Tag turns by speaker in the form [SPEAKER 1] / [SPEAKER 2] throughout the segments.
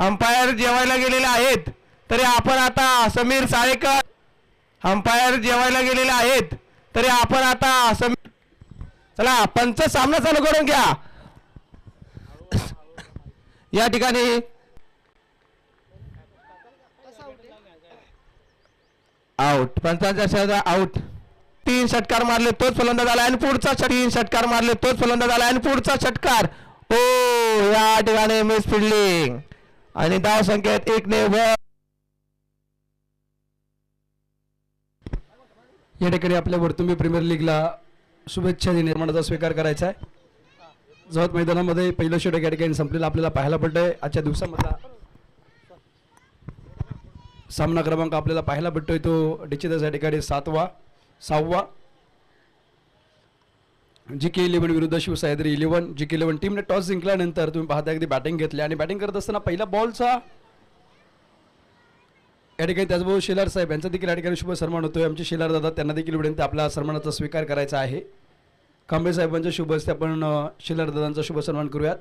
[SPEAKER 1] Umpire जेवायला गेलेले आहेत. तरी आपण आता समीर साळेकर अंपायर जेवायला गेलेले आहेत. तरी आपण आता समीर चला पंच सामना चालू करून घ्या. या ठिकाणी आउट पंचांचा शहरा आउट तीन षटकार मारले तोच फलंदाज आला आणि पुढचा तीन षटकार मारले तोच फलंदाज आला आणि पुढचा षटकार. ओ या ठिकाणी मिस फिल्डिंग आणि धाव संख्येत एक ने
[SPEAKER 2] या ठिकाणी आपल्या वर्तुंबी प्रीमियर लीगला शुभेच्छा निर्माणाचा स्वीकार करायचा आहे. जवळ मैदानामध्ये पहिलं षटक या ठिकाणी संपलेलं आपल्याला पाहायला पडतंय. आजच्या दिवसामधला सामना क्रमांक आपल्याला पाहायला भेटतोय तो. डिचितस या ठिकाणी सातवा सहावा जी के इलेव्हन विरुद्ध Shivsahyadri eleven G K eleven टीमने टॉस जिंकल्यानंतर तुम्ही पाहता अगदी बॅटिंग घेतली आणि बॅटिंग करत असताना पहिला बॉलचा या ठिकाणी त्याचबरोबर शेलार साहेब यांचा देखील या ठिकाणी शुभ सन्मान होतोय. आमचे शेलार दादा त्यांना देखील विनंती आपला सन्मानाचा स्वीकार करायचा आहे. कांबळे साहेबांच्या शुभ हस्ते आपण शेलार दादांचा शुभ सन्मान करूयात.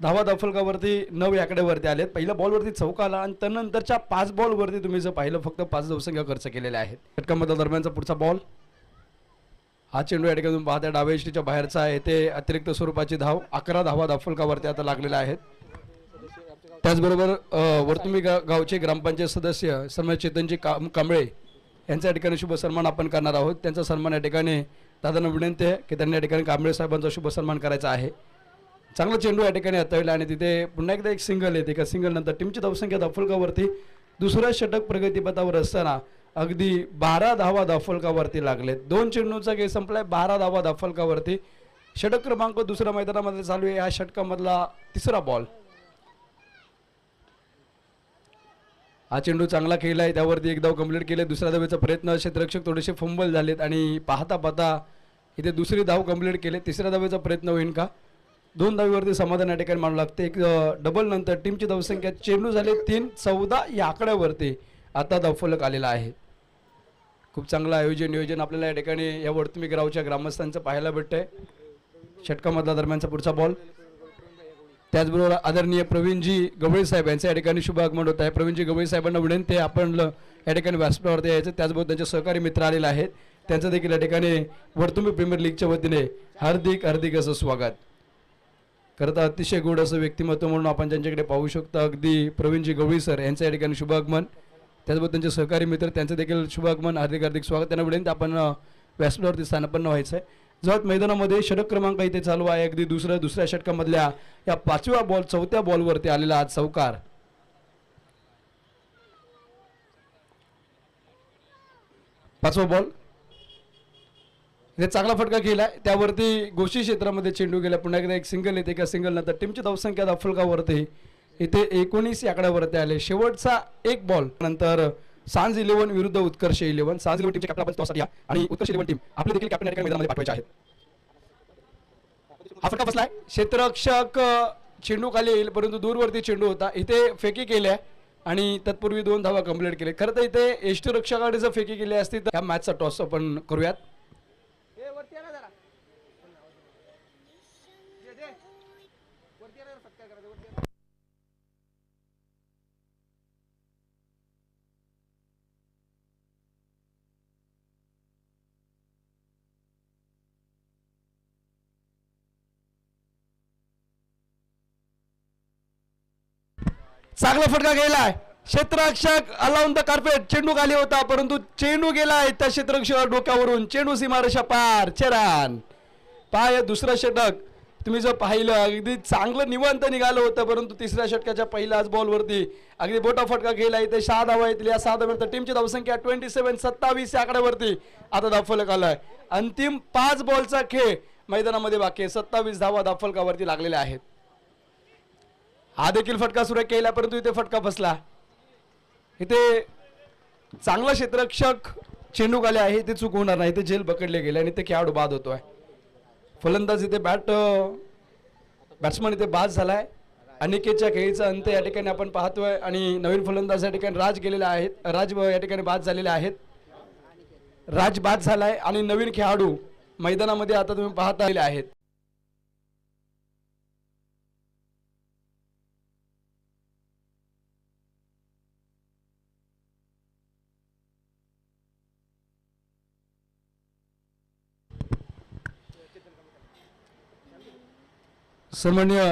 [SPEAKER 2] धावा दफलकावरती नऊ याकड्यावरती आलेत. पहिल्या बॉलवरती चौका आला आणि त्यानंतरच्या पाच बॉलवरती तुम्ही जर पाहिलं फक्त पाच धावसंख्या खर्च केलेल्या आहेत. षटकामधला दरम्यानचा पुढचा बॉल हा चेंडू या ठिकाणी पाहता डाव्या इष्टीच्या बाहेरचा आहे. ते अतिरिक्त स्वरूपाची धाव अकरा धावा दाफुलकावरती आता लागलेल्या आहेत. त्याचबरोबर वर्तुमी वर्तुंबी गा गावचे ग्रामपंचायत सदस्य सन्मान चेतनजी का कांबळे यांच्या या ठिकाणी शुभ सन्मान आपण करणार आहोत. त्यांचा सन्मान या ठिकाणी दादांना विनंती आहे की त्यांनी या ठिकाणी कांबळे साहेबांचा शुभ सन्मान करायचा आहे. चांगला चेंडू या ठिकाणी हाताळला आणि तिथे पुन्हा एकदा एक सिंगल येते. का सिंगल नंतर टीमची धावसंख्या दाफुलकावरती दुसऱ्या षटक प्रगतीपथावर असताना अगदी बारा धावा दाफलकावरती लागलेत. दोन चेंडूंचा गेम संपलाय बारा धावा दाफलकावरती षटक क्रमांक दुसऱ्या मैदानामध्ये चालू आहे. या षटकामधला तिसरा बॉल हा चेंडू चांगला खेळलाय. त्यावरती एक धाव कंप्लीट केले. दुसऱ्या धावेचा प्रयत्न क्षेत्ररक्षक थोडेसे फंबल झालेत आणि पाहता पाहता इथे दुसरी धाव कंप्लीट केले. तिसऱ्या धावेचा प्रयत्न होईल का? दोन धावीवरती समाधान या ठिकाणी मानू लागते. एक डबल नंतर टीमची धावसंख्या चेंडू झाले तीन चौदा या आकड्यावरती आता धावफलक आलेला आहे. खूप चांगलं आयोजन नियोजन आपल्याला या ठिकाणी या वर्तमी गावच्या ग्रामस्थांचं पाहायला भेटतंय. षटकामधला दरम्यानचा पुढचा बॉल त्याचबरोबर आदरणीय प्रवीणजी गवळी साहेब यांचं या ठिकाणी शुभ आगमन होत आहे. प्रवीणजी गवळी साहेबांना विनंती आहे आपण या ठिकाणी व्यासपीठावरती यायचं त्याचबरोबर त्यांचे सहकारी मित्र आलेले आहेत. त्यांचं देखील या ठिकाणी वर्तुंबी प्रीमियर लीगच्या वतीने हार्दिक हार्दिक असं स्वागत. खरं तर अतिशय गोड असं व्यक्तिमत्व म्हणून आपण त्यांच्याकडे पाहू शकतो अगदी प्रवीणजी गवळी सर यांचं या ठिकाणी शुभ आगमन. त्याचबरोबर त्यांचे सहकारी मित्र त्यांचं देखील शुभागमन हार्दिक हार्दिक स्वागत. त्यांना विनंती आपण व्यासपीठावरती स्थानापन्न व्हायचं आहे जवळ मैदानामध्ये षटक क्रमांक इथे चालू आहे. अगदी दुसऱ्या दुसऱ्या षटकामधल्या या पाचव्या बॉल चौथ्या बॉलवरती आलेला आज चौकार पाचवा बॉल. इथे चांगला फटका केलाय त्यावरती गोशी क्षेत्रामध्ये चेंडू गेला. पुन्हा एकदा एक सिंगल येते. एका सिंगल नंतर टीमची धावसंख्या दाफलकावरती इथे एकोणीस आकड्यावरती आले. शेवटचा एक बॉल नंतर सांज इलेव्हन विरुद्ध उत्कर्ष इलेव्हन सांज इलेव्हन टीमचे कॅप्टन आपण या आणि उत्कर्ष इलेव्हन टीम आपले देखील कॅप्टन मैदानामध्ये पाठवायचे आहेत. हा फटका बसलाय. क्षेत्ररक्षक चेंडू खाली येईल परंतु दूरवरती चेंडू होता. इथे फेकी केल्या आणि तत्पूर्वी दोन धावा कंप्लीट केले. खरं तर इथे यष्टीरक्षकाने जर फेकी केली असती तर ह्या मॅचचा टॉस आपण करूयात. चांगला फटका गेलाय. क्षेत्ररक्षक अलाउन द कार्पेट चेंडू खाली होता परंतु चेंडू गेलाय त्या क्षेत्ररक्षक डोक्यावरून. चेंडू सीमारेषा पार. चेरान. पाय दुसरं षटक. तुम्ही जर पाहिलं अगदी चांगलं निवंत निघालं होतं परंतु तिसऱ्या षटकाच्या पहिल्याच बॉलवरती अगदी बोटा फटका गेला इथे. सहा धावा येतील या सहा धाव्यानंतर टीमची धावसंख्या ट्वेंटी सेव्हन सत्तावीस या आकड्यावरती. आता दाफलक आलाय. अंतिम पाच बॉलचा खेळ मैदानामध्ये बाकी आहे. सत्तावीस धावा दाफलकावरती लागलेल्या आहेत. हा देखील फटका सुरू केला परंतु इथे फटका बसला. इथे चांगला क्षेत्ररक्षक चेंडू आले आहे ते चूक होणार नाही इथे जेल पकडले गेले आणि ते खेळाडू बाद होतोय. फलंदाज इथे बॅट बॅट्समन इथे बाद झालाय. अनिकेतच्या खेळीचा अंत या ठिकाणी आपण पाहतोय आणि नवीन फलंदाज या ठिकाणी राज गेलेले आहेत राज या ठिकाणी बाद झालेले आहेत. राज बाद झालाय आणि नवीन खेळाडू मैदानामध्ये आता तुम्ही पाहता आलेले आहेत. सन्मान्य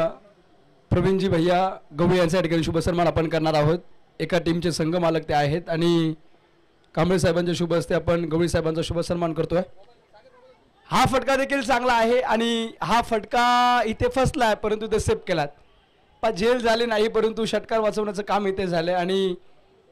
[SPEAKER 2] प्रवीणजी भैया गवळी यांच्या ठिकाणी शुभसन्मान आपण करणार आहोत. एका टीमचे संघ मालक ते आहेत आणि कांबळे साहेबांच्या शुभ हस्ते आपण गवळी साहेबांचा शुभसन्मान करतोय. हा फटका देखील चांगला आहे आणि हा फटका इथे फसला आहे परंतु ते सेफ केलात. पा झेल झाले नाही परंतु षटकार वाचवण्याचं काम इथे झालं आणि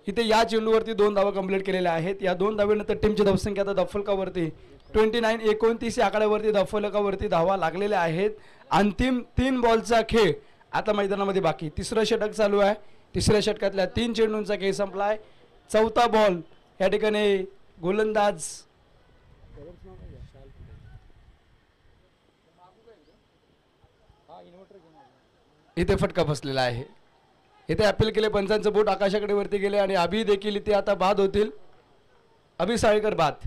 [SPEAKER 2] इथे या चेंडूवरती दोन धावा कंप्लीट केलेल्या आहेत. या दोन धावेनंतर टीमची धावसंख्या आता दफलकावरती ट्वेंटी नाईन एकोणतीस या आकड्यावरती दफलकावरती धावा लागलेल्या आहेत. अंतिम तीन बॉलचा खेळ आता मैदानामध्ये बाकी. तिसरं षटक चालू आहे. तिसऱ्या षटकातल्या तीन चेंडूंचा खेळ संपलाय. चौथा बॉल या ठिकाणी गोलंदाज इथे फटका फसलेला आहे. इथे अपील केले पंचांचं बोट आकाशाकडे वरती गेले आणि अभि देखील इथे आता बाद होतील. अभि साळेकर बाद.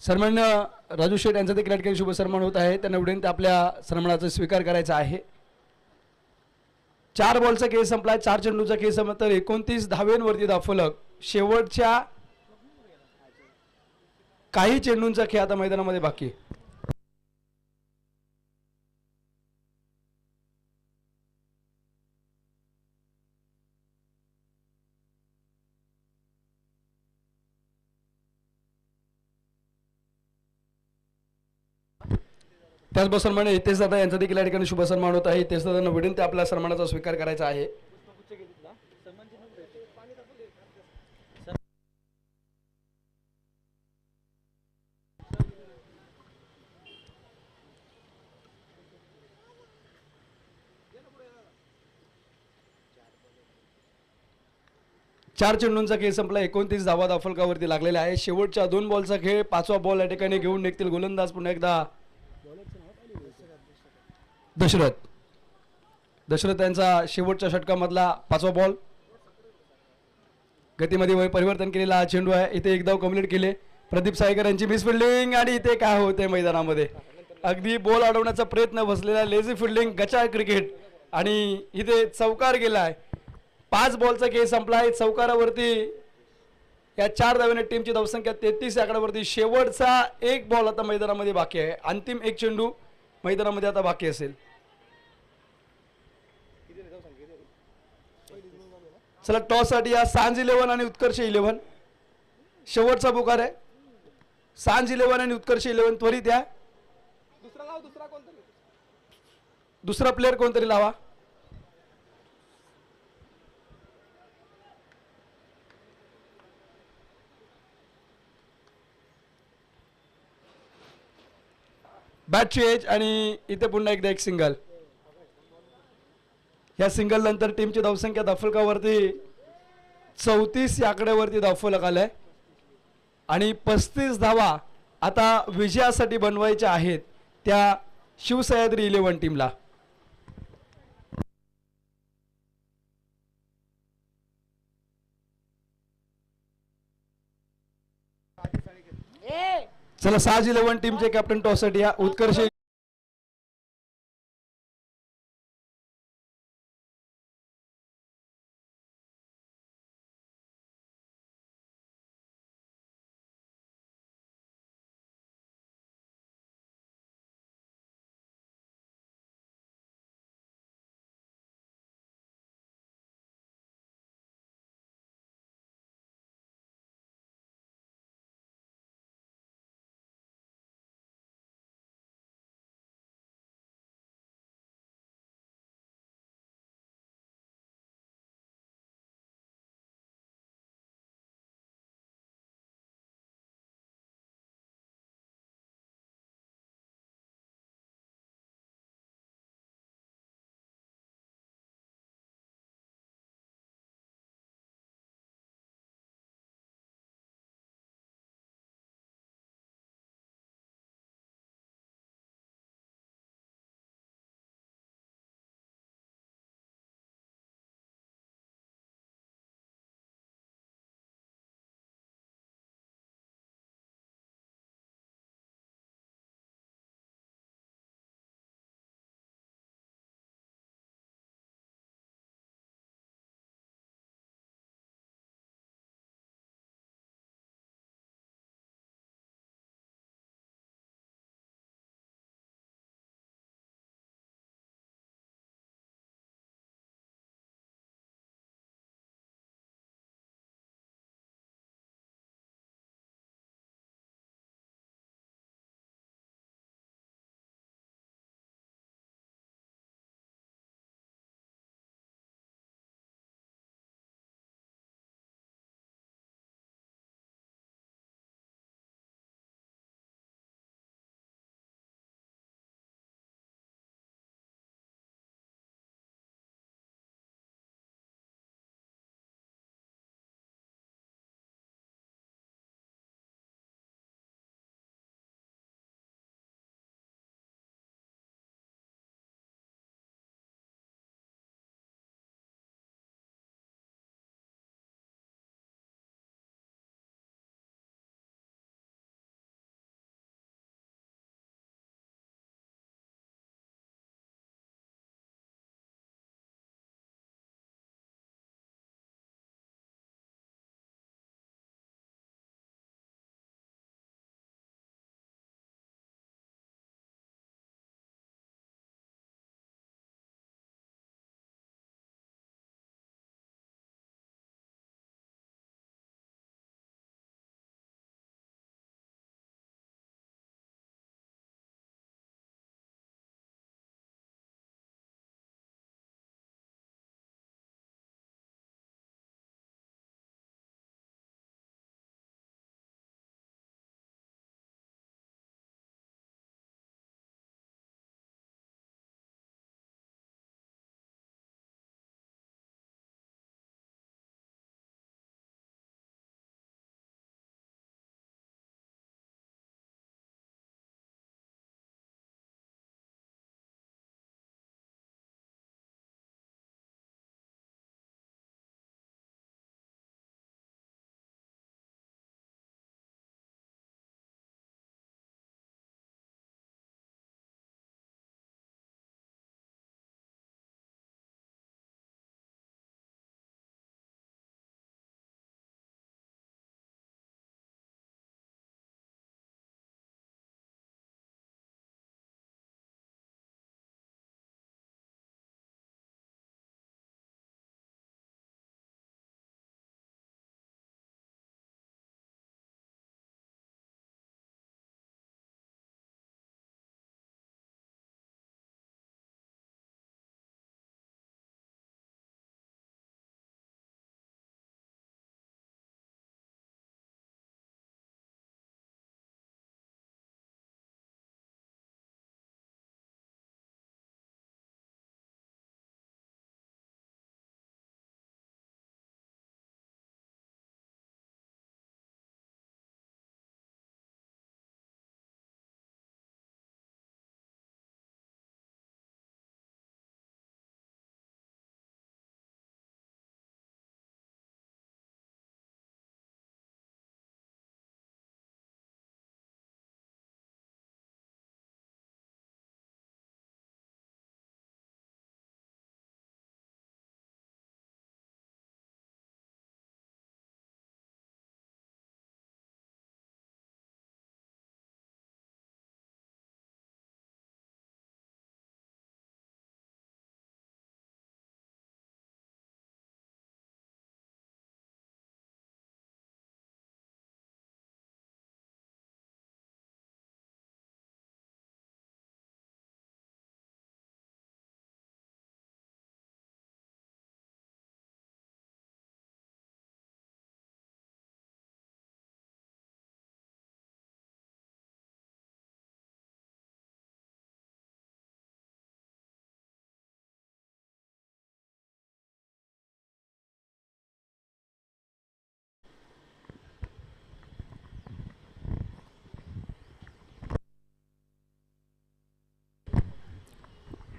[SPEAKER 2] सन्मान्य राजू शेठ यांचा देखील ठिकाणी शुभ सन्मान होत आहे. त्यांना विनंती आपल्या सन्मानाचा स्वीकार करायचा आहे. चार बॉलचा खेळ संपलाय. चार चेंडूचा खेळ संपला तर एकोणतीस धावेंवरती दाफलक शेवटच्या काही चेंडूंचा खेळ आता मैदानामध्ये बाकी त्याच त्याचबरोबर सन्मान हितेश दादा यांचा देखील या ठिकाणी शुभ सन्मान होत आहे. हितेश दादांना ते आपल्या सन्मानाचा स्वीकार करायचा आहे. चार चेंडूंचा खेळ संपला. एकोणतीस धावा दाफलकावरती लागलेला आहे. शेवटच्या दोन बॉलचा खेळ पाचवा बॉल या ठिकाणी घेऊन निघतील गोलंदाज पुन्हा एकदा. दशरथ. दशरथ यांचा शेवटच्या षटकामधला पाचवा बॉल गतीमध्ये वय परिवर्तन केलेला चेंडू आहे. इथे एक धाव केले. प्रदीप सायकर यांची मिस फिल्डिंग आणि इथे काय होते मैदानामध्ये. अगदी बॉल अडवण्याचा प्रयत्न बसलेला लेझी फिल्डिंग गचा क्रिकेट आणि इथे चौकार गेलाय. पाच बॉलचा खेळ संपलाय चौकारावरती या चार धाव्याने टीमची धावसंख्या तेहतीस आकड्यावरती शेवटचा एक बॉल आता मैदानामध्ये बाकी आहे. अंतिम एक चेंडू मैदानामध्ये आता बाकी असेल. चला टॉससाठी या सांज इलेव्हन आणि उत्कर्ष इलेव्हन शेवटचा पुकार आहे. सांज इलेव्हन आणि उत्कर्ष इलेव्हन त्वरित या. दुसरा प्लेअर कोणतरी? लावा. बॅट एज आणि इथे पुन्हा एकदा एक सिंगल या सिंगल नंतर टीमची धावसंख्या दाफलकावरती चौतीस या आकड्यावरती दाफलक आलाय. आणि पस्तीस धावा आता विजयासाठी बनवायच्या आहेत त्या शिवसह्याद्री इलेव्हन टीमला चला साज इलेव्हन टीमचे कॅप्टन टॉससाठी या. उत्कर्ष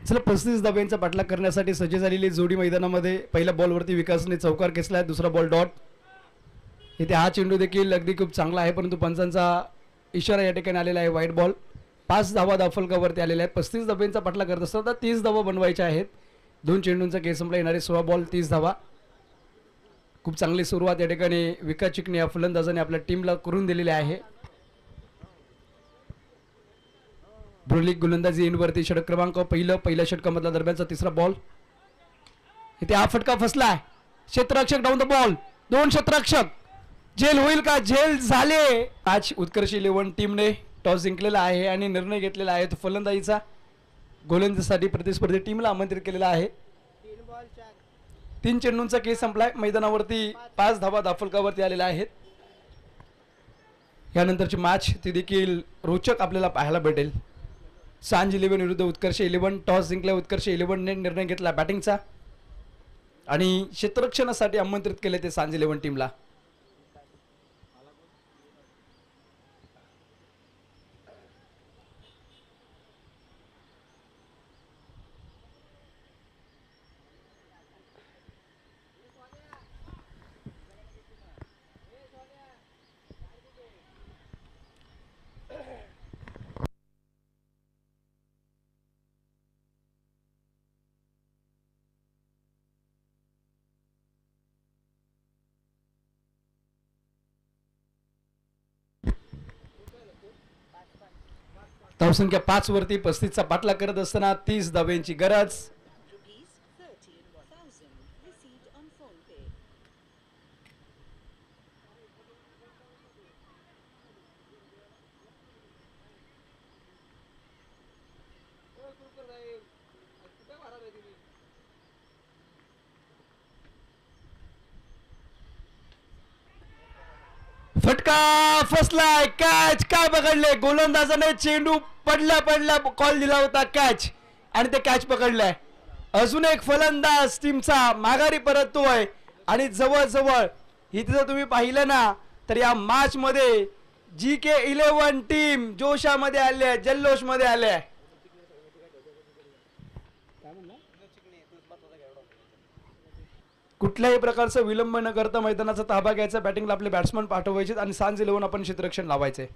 [SPEAKER 2] चला पस्तीस धाब्यांचा पाठलाग करण्यासाठी सज्ज झालेली जोडी मैदानामध्ये पहिल्या बॉलवरती विकासने चौकार खेचला आहे दुसरा बॉल डॉट. इथे हा चेंडू देखील अगदी खूप चांगला आहे परंतु पंचांचा इशारा या ठिकाणी आलेला आहे व्हाईट बॉल. पाच धावा दाफलकावरती आलेल्या आहेत. पस्तीस धाब्यांचा पाठलाग करत असताना तीस धावा बनवायच्या आहेत. दोन चेंडूंचा केस संपला येणारे सोळा बॉल तीस धावा. खूप चांगली सुरुवात या ठिकाणी विकास चिकणे या फलंदाजाने आपल्या टीमला करून दिलेली आहे. ब्रुलिक गोलंदाजी इनवरती षटक क्रमांक पहिलं पहिल्या षटकामधला दरम्यानचा तिसरा बॉल इथे हा फटका फसलाय. क्षेत्ररक्षक डाऊन द बॉल दोन क्षेत्ररक्षक. जेल होईल का? जेल झाले. आज उत्कर्ष इलेव्हन टीमने टॉस जिंकलेला आहे आणि निर्णय घेतलेला आहे तो फलंदाजीचा. गोलंदाजीसाठी प्रतिस्पर्धी टीमला आमंत्रित केलेला आहे. तीन चेंडूंचा केस संपलाय. मैदानावरती पाच धावा दाफलकावरती आलेल्या आहेत. यानंतरची मॅच ती देखील रोचक आपल्याला पाहायला भेटेल. सांज इलेव्हन विरुद्ध उत्कर्ष इलेव्हन टॉस जिंकला उत्कर्ष इलेव्हनने निर्णय घेतला बॅटिंगचा आणि क्षेत्ररक्षणासाठी आमंत्रित केले ते सांज इलेव्हन टीमला धावसंख्या पाच वरती पस्तीसचा पाठला करत असताना तीस धाव्यांची गरज. फटका फसलाय कॅच काय पकडले? गोलंदाजाने चेंडू पडल्या पडल्या कॉल दिला होता कॅच आणि ते कॅच पकडलाय. अजून एक फलंदाज टीमचा माघारी परततोय. आणि जवळजवळ इथे जर तुम्ही पाहिलं ना तर या मॅच मध्ये जी के इलेव्हन टीम जोशामध्ये आले आहे जल्लोषमध्ये आले आहे कुठल्याही प्रकारचा विलंब न करता मैदानाचा ताबा घ्यायचा बॅटिंगला आपले बॅट्समन पाठवायचे आणि सांज इलेव्हन आपण क्षेत्ररक्षण लावायचे.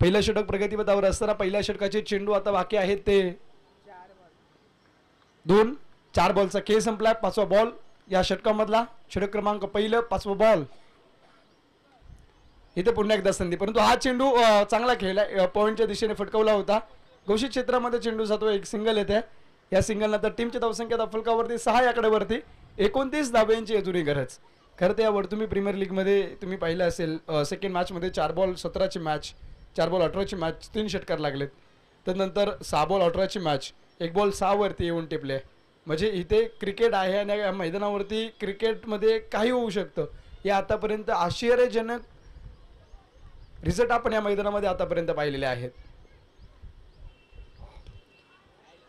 [SPEAKER 2] पहिलं षटक प्रगतीपथावर असताना पहिल्या षटकाचे चेंडू आता बाकी आहेत ते. दोन चार बॉलचा खेळ संपलाय पाचवा बॉल या षटकामधला. षटक क्रमांक पहिलं पाचवा बॉल. इथे पुन्हा एकदा संधी. परंतु हा चेंडू चांगला खेळला पॉईंटच्या दिशेने फटकवला होता. घोषित क्षेत्रामध्ये चेंडू जातो एक सिंगल येते या सिंगल नंतर टीमची धावसंख्या दफलकावरती सहा याकडेवरती एकोणतीस धाब्यांची अजूनही गरज. खरं तर यावर तुम्ही प्रीमियर लीगमध्ये तुम्ही पाहिलं असेल सेकंड मॅचमध्ये चार बॉल सतराची मॅच चार बॉल अठराची मॅच तीन षटकार लागलेत. त्यानंतर सहा बॉल अठराची मॅच एक बॉल सहावरती येऊन टिपले. म्हणजे इथे क्रिकेट आहे आणि या मैदानावरती क्रिकेटमध्ये काही होऊ शकतं. हे आतापर्यंत आश्चर्यजनक रिझल्ट आपण या मैदानामध्ये आतापर्यंत पाहिलेले आहेत.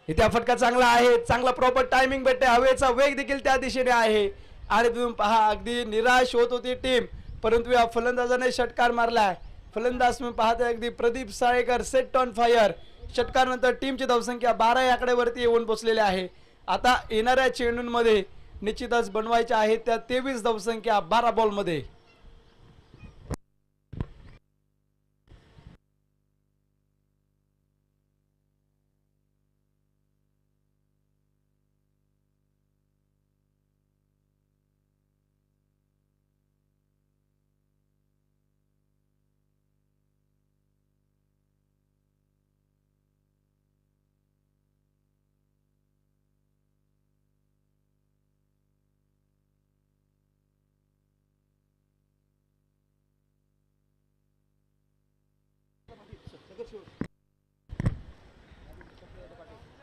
[SPEAKER 2] इथे फटका चांगला आहे. चांगला प्रॉपर टायमिंग भेटते हवेचा वेग देखील त्या दिशेने आहे. आणि तुम्ही पहा अगदी निराश होत होती टीम परंतु या फलंदाजाने षटकार मारलाय. फलंदाज तुम्ही पाहते अगदी Pradeep Salekar set on fire षटकारनंतर टीमची धावसंख्या बारा या आकड्यावरती येऊन पोचलेली आहे. आता येणाऱ्या चेंडूंमध्ये निश्चितच बनवायच्या आहेत त्या तेवीस धावसंख्या बारा बॉलमध्ये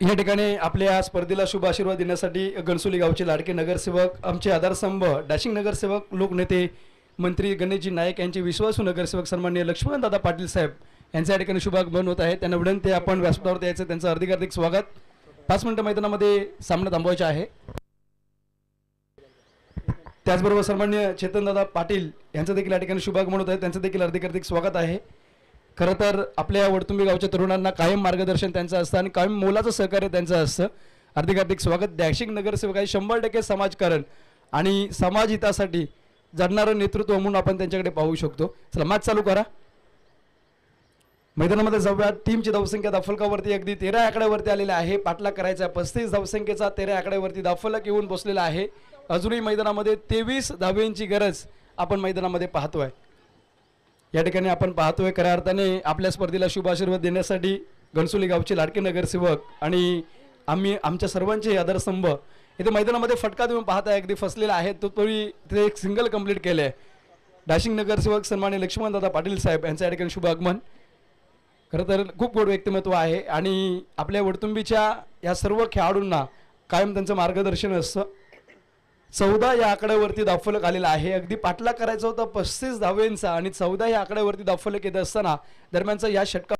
[SPEAKER 2] या ठिकाणी आपल्या स्पर्धेला शुभ आशीर्वाद देण्यासाठी गणसोली गावचे लाडके नगरसेवक आमचे आधारस्तंभ डॅशिंग नगरसेवक लोकनेते मंत्री गणेशजी नाईक यांचे विश्वासू नगरसेवक सन्माननीय लक्ष्मण दादा पाटील साहेब यांच्या या ठिकाणी शुभागमन होत आहे. त्यांना विनंती आपण व्यासपीठावर यायचं त्यांचं हार्दिक हार्दिक स्वागत. पाच मिनिटं मैदानामध्ये सामना थांबवायचा आहे. त्याचबरोबर सन्मान्य चेतनदादा पाटील यांचं देखील या ठिकाणी शुभागमन होत आहे. त्यांचं देखील हार्दिक हार्दिक स्वागत आहे. खरं तर आपल्या वडतुंबी गावच्या तरुणांना कायम मार्गदर्शन त्यांचं असतं आणि कायम मोलाचं सहकार्य त्यांचं असतं. हार्दिक हार्दिक स्वागत. दॅशिक नगरसेवक आहे शंभर टक्के समाजकारण आणि समाज हितासाठी जडणारं नेतृत्व म्हणून आपण त्यांच्याकडे पाहू शकतो. चला मॅच चालू करा. मैदानामध्ये जाऊया. टीमची धावसंख्या दाफलकावरती अगदी तेरा आकड्यावरती आलेला आहे. पाठला करायचा पस्तीस धावसंख्येचा तेरा आकड्यावरती दाफलक येऊन बसलेला आहे. अजूनही मैदानामध्ये तेवीस धावेंची गरज आपण मैदानामध्ये पाहतोय. या ठिकाणी आपण पाहतोय खऱ्या अर्थाने आपल्या स्पर्धेला शुभ आशीर्वाद देण्यासाठी गणसोली गावचे लाडके नगरसेवक आणि आम्ही आमच्या सर्वांचे आधारस्तंभ इथे मैदानामध्ये फटका देऊन पाहताय. अगदी फसलेला आहे. तो तरी तिथे एक सिंगल कंप्लीट केले आहे डाशिंग नगरसेवक सन्मान्य लक्ष्मण दादा पाटील साहेब यांचं या ठिकाणी शुभ आगमन. खरं तर खूप गोड व्यक्तिमत्व आहे आणि आपल्या वडतुंबीच्या या सर्व खेळाडूंना कायम त्यांचं मार्गदर्शन असतं. चौदा या आकड्यावरती दाफलक आलेला आहे. अगदी पाठला करायचा होता पस्तीस धावेंचा आणि चौदा या आकड्यावरती दाफलक येत असताना दरम्यानचा या षटका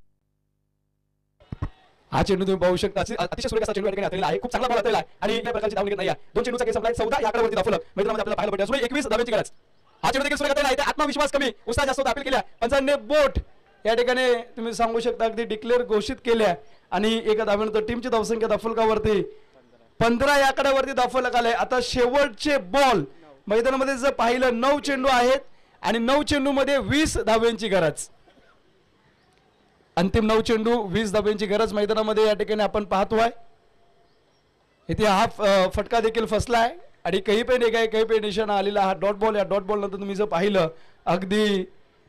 [SPEAKER 2] हा चेंडू तुम्ही पाहू शकता. अतिशय सुरेख असा चेंडू या ठिकाणी आहे. खूप चांगला बॉल हाताळलेला आहे. आणि या प्रकारची धाव घेत नाही दोन चेंडूचा केस संपलाय चौदा या आकड्यावरती दाफलक. मैदानामध्ये आपल्याला पाहायला भेटते अजून एकवीस धावेची गरज. हा चेंडू देखील सुरेख आहे. आत्मविश्वास कमी. उत्साह जास्त होता. अपील केल्या पंचांनी बोट या ठिकाणी तुम्ही सांगू शकता. अगदी डिक्लेअर घोषित केल्या आणि एका धावेनंतर टीमची धावसंख्या दाफलकावरती पंधरा या आकड्यावरती दाफलक आलाय आता शेवटचे बॉल मैदानामध्ये जर पाहिलं नऊ चेंडू आहेत आणि नऊ चेंडू मध्ये वीस धाव्यांची गरज. अंतिम नऊ चेंडू वीस धाव्यांची गरज मैदानामध्ये या ठिकाणी आपण पाहतोय. इथे हा फटका देखील फसलाय आणि काही पे काय काही पे निशाणा आलेला हा डॉट बॉल या डॉट बॉल नंतर तुम्ही जर पाहिलं अगदी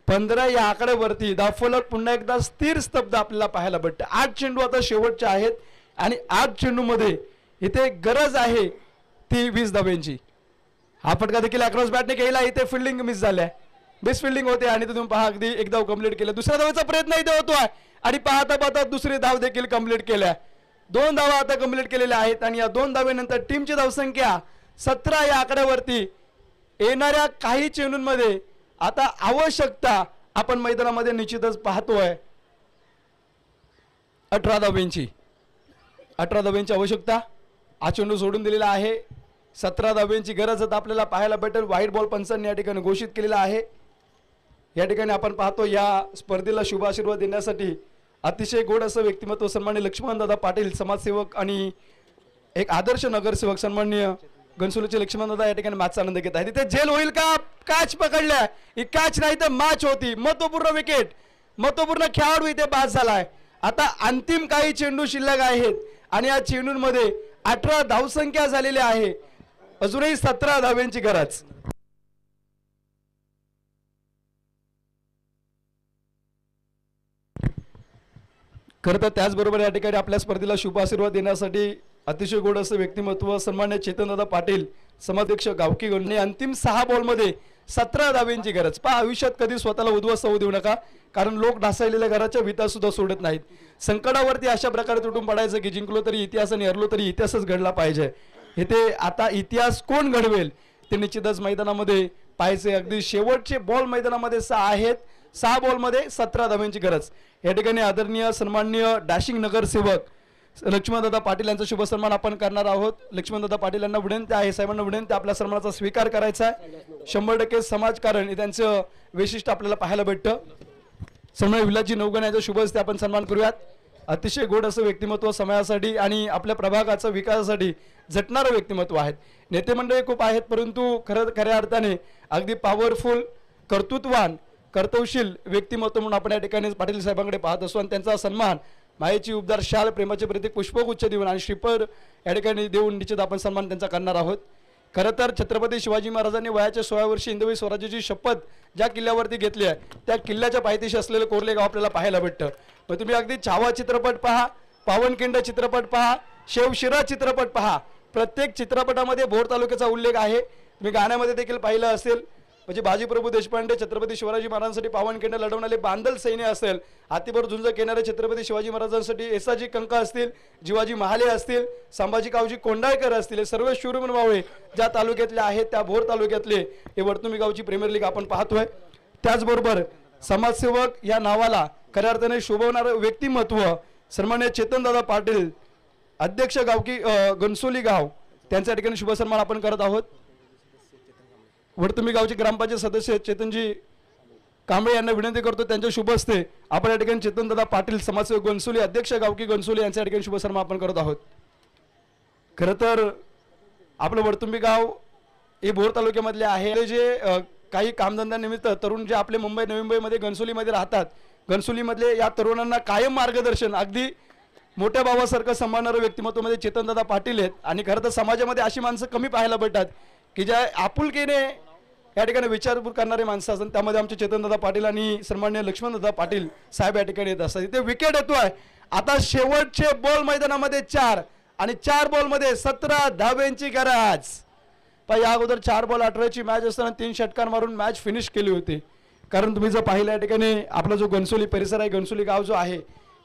[SPEAKER 2] पंधरा या आकड्यावरती दाफलक पुन्हा एकदा स्थिर स्तब्ध आपल्याला पाहायला भेटतं. आठ चेंडू आता शेवटचे आहेत आणि आठ चेंडूमध्ये इथे गरज आहे ती वीस धाब्यांची. हा फटका देखील अक्रॉस बॅटने केला इथे फिल्डिंग मिस झाल्या. बेस्ट फिल्डिंग होते आणि तुम्ही पहा अगदी एक धाव कंप्लीट केलं. दुसऱ्या धावेचा प्रयत्न इथे होतो आहे. आणि पाहता पाहता दुसरी धाव देखील कंप्लीट केल्या. दोन धावा आता कंप्लीट केलेल्या आहेत आणि या दोन धावेनंतर टीमची धावसंख्या सतरा या आकड्यावरती येणाऱ्या काही चेंडूंमध्ये आता आवश्यकता आपण मैदानामध्ये निश्चितच पाहतोय. अठरा धावेंची अठरा धावेंची आवश्यकता. हा चेंडू सोडून दिलेला आहे. सतरा धाव्यांची गरज आता आपल्याला पाहायला भेटेल. व्हाईट बॉल पंचांनी या ठिकाणी घोषित केलेला आहे. या ठिकाणी आपण पाहतो या स्पर्धेला शुभाशीर्वाद देण्यासाठी अतिशय गोड असं व्यक्तिमत्व सन्मान्य लक्ष्मणदादा पाटील समाजसेवक आणि एक आदर्श नगरसेवक सन्मान्य घनसोलीचे लक्ष्मणदादा या ठिकाणी मॅचचा आनंद घेत आहे तिथे जेल होईल का? काच पकडल्या. ही काच नाही तर मॅच होती. महत्त्वपूर्ण विकेट महत्त्वपूर्ण खेळाडू इथे बाद झालाय. आता अंतिम काही चेंडू शिल्लक आहेत. आणि या चेंडूंमध्ये अठरा धावसंख्या झालेली आहे. अजूनही सतरा धाव्यांची गरज. खरं तर त्याचबरोबर या ठिकाणी आपल्या स्पर्धेला शुभ आशीर्वाद देण्यासाठी अतिशय गोड असं व्यक्तिमत्व सन्मान्य चेतनदादा पाटील समाध्यक्ष गावकी गणने अंतिम सहा बॉलमध्ये सतरा दाव्यांची गरज. पहा आयुष्यात कधी स्वतःला उद्ध्वस्त होऊ देऊ नका. कारण लोक ढासळलेल्या घराच्या भीता सुद्धा सोडत नाहीत. संकटावरती अशा प्रकारे तुटून पडायचं की जिंकलो तरी इतिहास आणि हरलो तरी इतिहासच घडला पाहिजे. इथे आता इतिहास कोण घडवेल? ते निश्चितच मैदानामध्ये पाहायचे. अगदी शेवटचे बॉल मैदानामध्ये सहा आहेत. सहा बॉलमध्ये सतरा धाव्यांची गरज. या ठिकाणी आदरणीय सन्माननीय डॅशिंग नगरसेवक लक्ष्मणदादा पाटील यांचा शुभ सन्मान आपण करणार आहोत. लक्ष्मणदादा पाटील यांना विनंती आहे साहेबांना विनंती आपल्या सन्मानाचा स्वीकार करायचा आहे. शंभर टक्के समाजकारण हे त्यांचं वैशिष्ट्य आपल्याला पाहायला भेटतं. सन्मान्य विलाजी नवगण यांचा शुभ हस्ते आपण सन्मान करूयात. अतिशय गोड असं व्यक्तिमत्व समाजासाठी आणि आपल्या प्रभागाचा विकासासाठी झटणारं व्यक्तिमत्व आहेत. नेते मंडळी खूप आहेत परंतु खरं खऱ्या अर्थाने अगदी पॉवरफुल कर्तृत्वान कर्तवशील व्यक्तिमत्व म्हणून आपण या ठिकाणी पाटील साहेबांकडे पाहत असतो आणि त्यांचा सन्मान मायेची उबदार शाल प्रेमाचे प्रतीक पुष्पगुच्छ देऊन आणि श्रीपर या ठिकाणी देऊन निश्चित आपण सन्मान त्यांचा करणार आहोत. खरं तर छत्रपती शिवाजी महाराजांनी वयाच्या सोळा वर्षी हिंदवी स्वराज्याची शपथ ज्या किल्ल्यावरती घेतली आहे त्या किल्ल्याच्या पायथीशी असलेलं कोरले गाव आपल्याला पाहायला भेटतं. मग तुम्ही अगदी छावा चित्रपट पहा पावनखिंड चित्रपट पहा शेवशिरा चित्रपट पहा. प्रत्येक चित्रपटामध्ये भोर तालुक्याचा उल्लेख आहे. तुम्ही गाण्यामध्ये देखील पाहिलं असेल. म्हणजे बाजीप्रभू देशपांडे छत्रपती शिवाजी महाराजांसाठी पावनखिंड लढवणारे बांदल सैन्य असेल हातीवर झुंज केणारे छत्रपती शिवाजी महाराजांसाठी एसाजी कंका असतील जिवाजी महाले असतील संभाजी कावजी कोंडाळकर असतील हे सर्व शूरमन मावळे ज्या तालुक्यातले आहेत त्या भोर तालुक्यातले हे वर्तुमी गावची प्रीमियर लीग आपण पाहतोय. त्याचबरोबर समाजसेवक या नावाला खऱ्या अर्थाने शोभवणारं व्यक्तिमत्व सन्मान्य चेतनदादा पाटील अध्यक्ष गावकी गणसोली घनसोली गाव त्यांच्या ठिकाणी शुभसन्मान आपण करत आहोत. वडतुंबी गावचे ग्रामपंचायत सदस्य चेतनजी कांबळे यांना विनंती करतो त्यांच्या शुभ हस्ते आपण या ठिकाणी चेतनदादा पाटील समाजसेवक गणसोली अध्यक्ष गावकी गणसोली यांच्या या ठिकाणी शुभसन्मान आपण करत आहोत. खरं तर आपलं वडतुंबी गाव हे भोर तालुक्यामधले आहे. जे काही कामधंद्यानिमित्त तरुण जे आपले मुंबई नवी मुंबईमध्ये गणसोलीमध्ये राहतात घनसोलीमधले या तरुणांना कायम मार्गदर्शन अगदी मोठ्या भावासारखं सांभाळणारं व्यक्तिमत्वामध्ये चेतनदादा पाटील आहेत. आणि खरं तर समाजामध्ये अशी माणसं कमी पाहायला भेटतात. की ज्या आपुलकीने या ठिकाणी विचारपूर करणारे माणसं असतात त्यामध्ये आमचे चेतनदादा पाटील आणि सन्मान्य लक्ष्मणदादा पाटील साहेब या ठिकाणी येत असतात. इथे विकेट येतोय. आता शेवटचे बॉल मैदानामध्ये चार आणि चार बॉलमध्ये सतरा धाब्यांची गरज. पण या अगोदर चार बॉल अठराची मॅच असताना तीन षटकार मारून मॅच फिनिश केली होती. कारण तुम्ही जर पाहिलं या ठिकाणी आपला जो घनसोली परिसर आहे घनसोली गाव जो आहे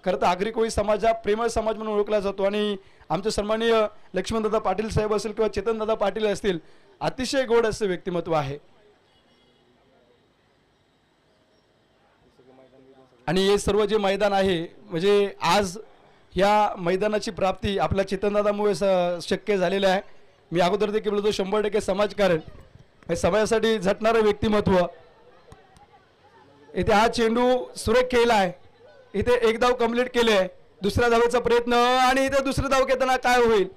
[SPEAKER 2] खरं तर आगरी कोळी समाज हा प्रेमळ समाज म्हणून ओळखला जातो. आणि आमचे सन्माननीय लक्ष्मणदादा पाटील साहेब असतील किंवा चेतनदादा पाटील असतील अतिशय गोड असं व्यक्तिमत्व आहे. आणि हे सर्व जे मैदान आहे म्हणजे आज या मैदानाची प्राप्ती आपल्या चेतनदादामुळे स- शक्य झालेलं आहे. मी अगोदर देखील बोलतो शंभर टक्के समाजकारण. हे समाजासाठी झटणारं व्यक्तिमत्व. इथे हा चेंडू सुरेख केला आहे. इथे एक धाव कंप्लीट केले आहे. दुसऱ्या धावेचा प्रयत्न आणि इथे दुसरे धाव घेताना काय होईल?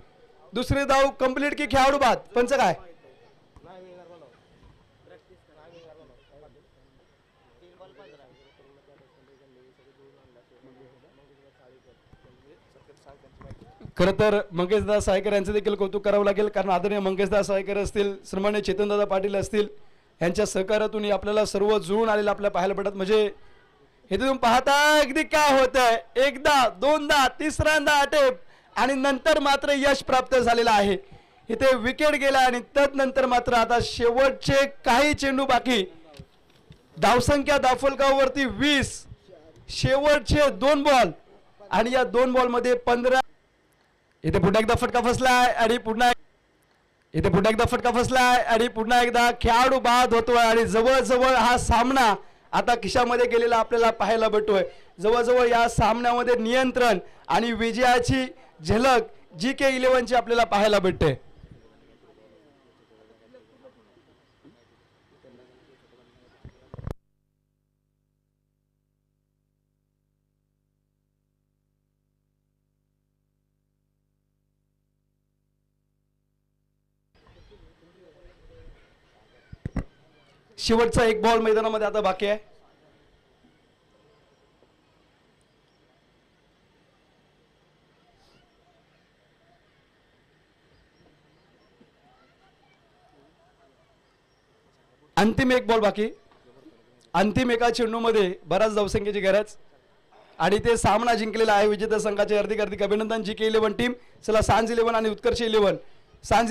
[SPEAKER 2] दुसरे धाव कंप्लीट की खेळाडू बाद? पंच काय? खरं तर मंगेशदादा सायकर यांचं देखील कौतुक करावं लागेल कारण आदरणीय मंगेशदादा सायकर असतील सन्मान्य चेतनदादा पाटील असतील यांच्या सहकारातून आपल्याला सर्व जुळून आलेलं आपल्याला पाहायला पडत. म्हणजे हे तुम्ही पाहता अगदी काय होत आहे एकदा दोनदा तिसऱ्यांदा अटेप आणि नंतर मात्र यश प्राप्त झालेलं आहे. इथे विकेट गेला आणि तदनंतर मात्र आता शेवटचे काही चेंडू बाकी. धावसंख्या दाफलगाववरती वीस शेवटचे दोन बॉल आणि या दोन बॉलमध्ये पंधरा इथे पुन्हा एकदा फटका फसलाय आणि पुन्हा इथे पुन्हा एकदा फटका फसलाय आणि पुन्हा एकदा खेळाडू बाद होतोय आणि जवळजवळ हा सामना आता खिशामध्ये गेलेला आपल्याला पाहायला भेटतोय. जवळजवळ या सामन्यामध्ये नियंत्रण आणि विजयाची झलक जी के इलेव्हनची आपल्याला पाहायला भेटते. शेवटचा एक बॉल मैदानामध्ये आता बाकी आहे. अंतिम एक बॉल बाकी. अंतिम एका चेंडूमध्ये बऱ्याच धावसंख्येची गरज. आणि ते सामना जिंकलेला आहे विजेता संघाचे हार्दिक हार्दिक अभिनंदन. जी के इलेव्हन टीम चला सांज इलेव्हन आणि उत्कर्ष इलेव्हन सांज